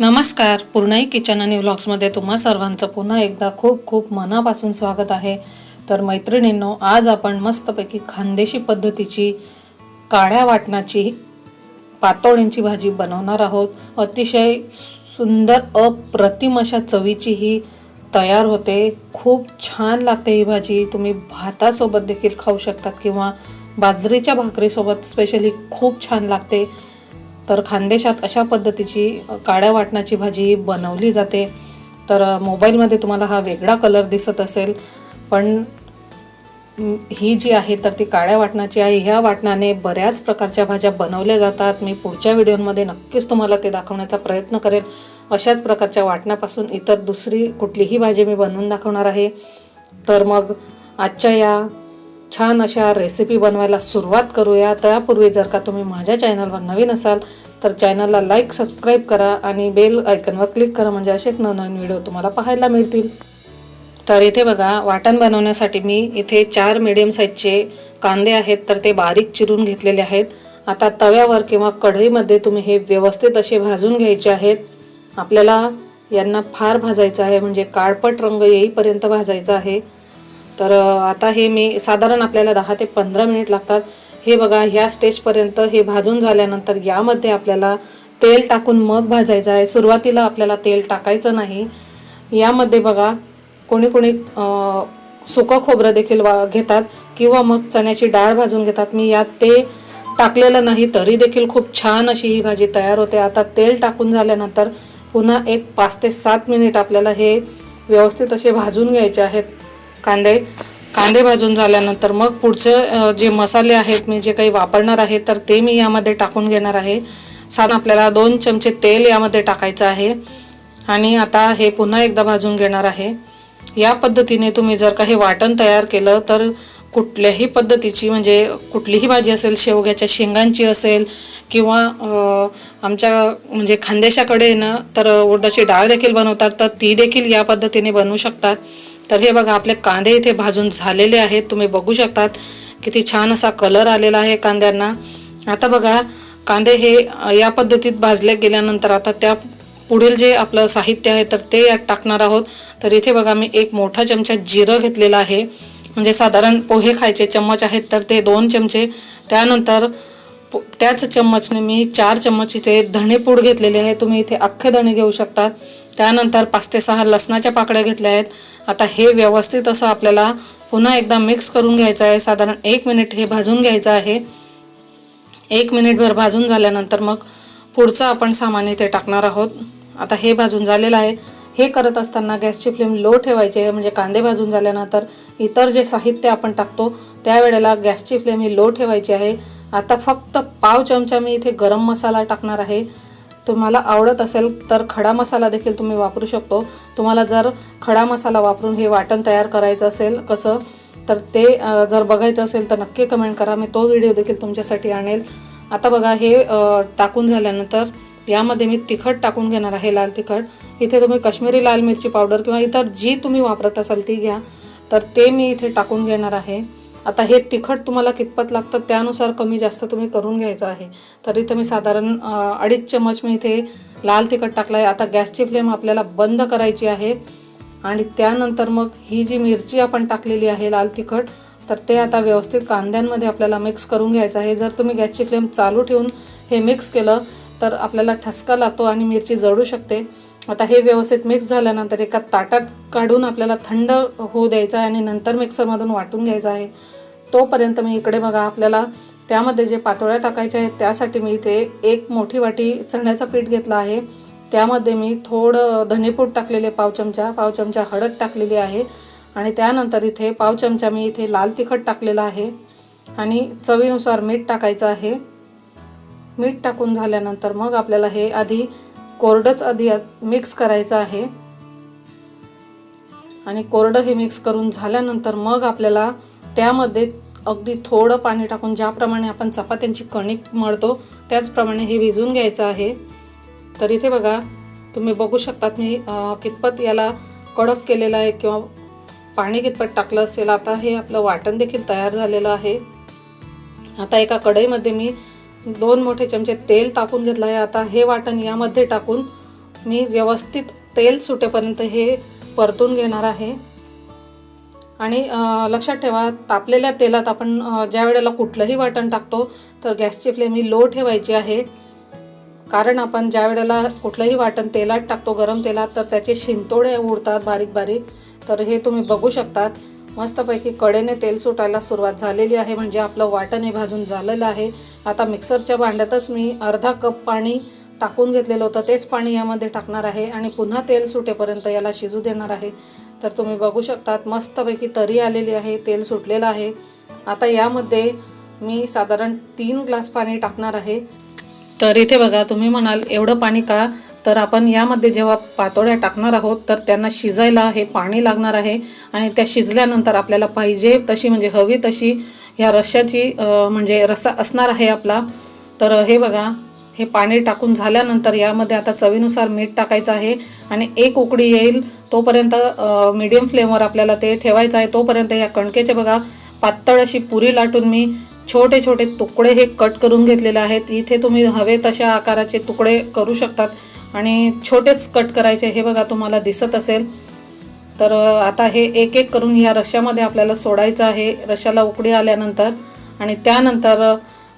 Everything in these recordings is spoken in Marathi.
नमस्कार. पूर्णाई किचन आणि व्लॉग्समध्ये तुम्हा सर्वांचं पुन्हा एकदा खूप खूप मनापासून स्वागत आहे. तर मैत्रिणींनो आज आपण मस्तपैकी खानदेशी पद्धतीची काळ्या वाटणाची पातोळ्यांची भाजी बनवणार आहोत. अतिशय सुंदर अप्रतिम अशा चवीची ही तयार होते. खूप छान लागते ही भाजी. तुम्ही भातासोबत देखील खाऊ शकतात किंवा बाजरीच्या भाकरीसोबत स्पेशली खूप छान लागते. तर खानदेशात अशा पद्धतीची काड्या काळ्या वाटणाची भाजी बनवली जाते. तर मोबाईलमध्ये तुम्हाला हा वेगळा कलर दिसत असेल. पण ही जी आहे तर ती काळ्या वाटणाची आहे. ह्या वाटणाने बऱ्याच प्रकारच्या भाज्या बनवल्या जातात. मी पुढच्या व्हिडिओमध्ये नक्कीच तुम्हाला ते दाखवण्याचा प्रयत्न करेन अशाच प्रकारच्या वाटणापासून इतर दुसरी कुठलीही भाजी मी बनवून दाखवणार आहे. तर मग आजच्या या छान अशा रेसिपी बनवायला सुरुवात करूया. त्यापूर्वी जर का तुम्ही माझ्या चॅनलवर नवीन असाल तर चॅनलला लाईक सबस्क्राईब करा आणि बेल आयकनवर क्लिक करा म्हणजे असेच नवनवीन व्हिडिओ तुम्हाला पाहायला मिळतील. तर इथे बघा वाटण बनवण्यासाठी मी इथे चार मिडियम साईजचे कांदे आहेत तर ते बारीक चिरून घेतलेले आहेत. आता तव्यावर किंवा कढईमध्ये तुम्ही हे व्यवस्थित असे भाजून घ्यायचे आहेत. आपल्याला यांना फार भाजायचं आहे म्हणजे काळपट रंग येईपर्यंत भाजायचा आहे. तर आता हे मी साधारण आपल्याला दहा ते पंधरा मिनिट लागतात. हे बघा ह्या स्टेजपर्यंत हे भाजून झाल्यानंतर यामध्ये आपल्याला तेल टाकून मग भाजायचं आहे. सुरुवातीला आपल्याला तेल टाकायचं नाही. यामध्ये बघा कोणी कोणी सुकं खोबरं देखील वा घेतात किंवा मग चण्याची डाळ भाजून घेतात. मी यात ते टाकलेलं नाही तरी देखील खूप छान अशी ही भाजी तयार होते. आता तेल टाकून झाल्यानंतर पुन्हा एक पाच ते सात मिनिट आपल्याला हे व्यवस्थित असे भाजून घ्यायचे आहेत. कांदे कांदे भाजून झाल्यानंतर मग पुढचं जे मसाले आहेत मी जे काही वापरणार आहे तर ते मी यामध्ये टाकून घेणार आहे. साधारण आपल्याला दोन चमचे तेल यामध्ये टाकायचं आहे. आणि आता हे पुन्हा एकदा भाजून घेणार आहे. या पद्धतीने तुम्ही जर काही वाटण तयार केलं तर कुठल्याही पद्धतीची म्हणजे कुठलीही भाजी असेल शेवग्याच्या शेंगांची असेल किंवा आमच्या म्हणजे खानदेशाकडे ना तर उडदाची डाळ देखील बनवतात तर ती देखील या पद्धतीने बनवू शकतात. तर हे बघा आपले कांदे इथे भाजून झालेले आहेत. तुम्ही बघू शकतात किती छान असा कलर आलेला आहे कांद्यांना. आता बघा कांदे हे या पद्धतीत भाजले गेल्यानंतर आता त्या पुढील जे आपलं साहित्य आहे तर ते यात टाकणार आहोत. तर इथे बघा मी एक मोठा चमचा जिरं घेतलेला आहे. म्हणजे साधारण पोहे खायचे चम्मच आहेत तर ते दोन चमचे. त्यानंतर त्याच चम्मचने मी चार चम्मच इथे धणेपूड घेतलेले आहे. तुम्ही इथे अख्खे धणे घेऊ शकतात. त्यानंतर पाच ते सहा लसणाच्या पाकळ्या घेतल्या आहेत. आता हे व्यवस्थित असं आपल्याला पुन्हा एकदा मिक्स करून घ्यायचं आहे. साधारण एक मिनिट हे भाजून घ्यायचं आहे. एक मिनिटभर भाजून झाल्यानंतर मग पुढचं आपण सामान इथे टाकणार आहोत. आता हे भाजून झालेलं आहे. हे करत असताना गॅसची फ्लेम लो ठेवायची आहे. म्हणजे कांदे भाजून झाल्यानंतर इतर जे साहित्य आपण टाकतो त्यावेळेला गॅसची फ्लेम ही लो ठेवायची आहे. आता फक्त पाव चमचा मी इथे गरम मसाला टाकणार आहे. तुम्हाला आवडत असेल तर खडा मसाला देखील तुम्ही वापरू शकतो. तुम्हाला जर खडा मसाला वापरून हे वाटण तयार करायचं असेल कसं तर ते जर बघायचं असेल तर नक्की कमेंट करा. मी तो व्हिडिओ देखील तुमच्यासाठी आणेल. आता बघा हे टाकून झाल्यानंतर यामध्ये मी तिखट टाकून घेणार आहे लाल तिखट. इथे तुम्ही काश्मीरी लाल मिरची पावडर किंवा इतर जी तुम्ही वापरत असाल ती घ्या. तर ते मी इथे टाकून घेणार आहे. आता हे तिखट तुम्हाला कितपत लागतं त्यानुसार कमी जास्त तुम्ही करून घ्यायचं आहे. तर इथे मी साधारण अडीच चम्मच मी इथे लाल तिखट टाकलं आहे आता गॅसची फ्लेम आपल्याला बंद करायची आहे. आणि त्यानंतर मग ही जी मिरची आपण टाकलेली आहे लाल तिखट तर ते आता व्यवस्थित कांद्यांमध्ये आपल्याला मिक्स करून घ्यायचं आहे. जर तुम्ही गॅसची फ्लेम चालू ठेवून हे मिक्स केलं तर आपल्याला ठसका लागतो आणि मिरची जळू शकते. आता हे व्यवस्थित मिक्स झाल्यानंतर एका ताटात काढून आपल्याला थंड होऊ द्यायचं आहे आणि नंतर मिक्सरमधून वाटून घ्यायचं आहे. तोपर्यंत मी इकडे बघा आपल्याला त्यामध्ये जे पातोळ्या टाकायच्या आहेत त्यासाठी मी इथे एक मोठी वाटी चण्याचं पीठ घेतलं आहे. त्यामध्ये मी थोडं धनेपूट टाकलेले पाव चमचा. पाव चमचा हळद टाकलेली आहे आणि त्यानंतर इथे पाव चमचा मी इथे लाल तिखट टाकलेलं आहे आणि चवीनुसार मीठ टाकायचं आहे. मीठ टाकून झाल्यानंतर मग आपल्याला हे आधी कोरडंच आधी मिक्स करायचं आहे. आणि कोरडं हे मिक्स करून झाल्यानंतर मग आपल्याला त्यामध्ये अगदी थोडं पाणी टाकून ज्याप्रमाणे आपण चपात्यांची कणिक मळतो त्याचप्रमाणे हे भिजून घ्यायचं आहे. तर इथे बघा तुम्ही बघू शकतात मी कितपत याला कडक केलेलं आहे किंवा पाणी कितपत टाकलं असेल. आता हे आपलं वाटण देखील तयार झालेलं आहे. आता एका कढईमध्ये मी दोन मोठे चमचे तेल तापून घेतलं आहे. आता हे वाटण यामध्ये टाकून मी व्यवस्थित तेल सुटेपर्यंत हे परतून घेणार आहे. आणि लक्षात ठेवा तापलेल्या तेलात आपण ज्या वेळेला कुठलंही वाटण टाकतो तर गॅसची फ्लेम ही लो ठेवायची आहे. कारण आपण ज्या वेळेला कुठलंही वाटण तेलात टाकतो गरम तेलात तर त्याचे शिंतोडे उडतात बारीक बारीक. तर हे तुम्ही बघू शकतात. मस्तपैकी कडेने तेल सुटायला सुरुवात झालेली आहे. म्हणजे आपलं वाटण हे भाजून झालेलं आहे. आता मिक्सरच्या भांड्यातच मी अर्धा कप पाणी टाकून घेतलेलं होतं. तेच पाणी यामध्ये टाकणार आहे आणि पुन्हा तेल सुटेपर्यंत याला शिजू देणार आहे. तर तुम्ही बघू शकतात मस्तपैकी तरी आलेली आहे. तेल सुटलेलं आहे. आता यामध्ये मी साधारण तीन ग्लास पाणी टाकणार आहे. तर इथे बघा तुम्ही म्हणाल एवढं पाणी का तर आपण यामध्ये जेव्हा पातोळ्या टाकणार आहोत तर त्यांना शिजायला हे पाणी लागणार आहे आणि त्या शिजल्यानंतर आपल्याला पाहिजे तशी म्हणजे हवी तशी ह्या रश्याची म्हणजे रस्सा असणार आहे आपला. तर हे बघा हे पाणी टाकून झाल्यानंतर यामध्ये आता चवीनुसार मीठ टाकायचं आहे आणि एक उकडी येईल तोपर्यंत मीडियम फ्लेमवर आपल्याला ते ठेवायचं आहे. तोपर्यंत या कणकेचे बघा पातळ अशी पुरी लाटून मी छोटे छोटे तुकडे हे कट करून घेतलेले आहेत. इथे तुम्ही हवे तशा आकाराचे तुकडे करू शकतात. आणि छोटेच कट करायचे हे बघा तुम्हाला दिसत असेल. तर आता हे एक एक करून या रश्श्यामध्ये आपल्याला सोडायचं आहे. रश्श्याला उकडी आल्यानंतर आणि त्यानंतर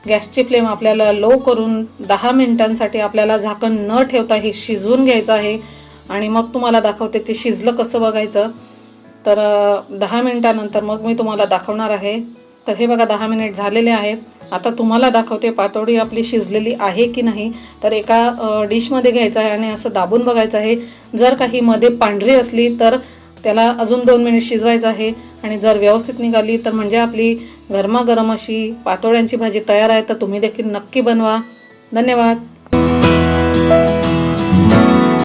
गॅसची फ्लेम आपल्याला लो करून दहा मिनिटांसाठी आपल्याला झाकण न ठेवता हे शिजवून घ्यायचं आहे. आणि मग तुम्हाला दाखवते ते शिजलं कसं बघायचं. तर दहा मिनिटानंतर मग मी तुम्हाला दाखवणार आहे. तर हे बघा दहा मिनिट झालेले आहेत. आता तुम्हाला दाखवते पातोडी आपली शिजलेली आहे की नाही. तर एका डिशमध्ये घ्यायचं आहे आणि असं दाबून बघायचं आहे. जर काही मध्ये पांढरी असली तर त्याला अजून दोन मिनिट शिजवायचं आहे. आणि जर व्यवस्थित निघाली तर म्हणजे आपली गरमागरम अशी पातोड्यांची भाजी तयार आहे. तर तुम्ही देखील नक्की बनवा. धन्यवाद.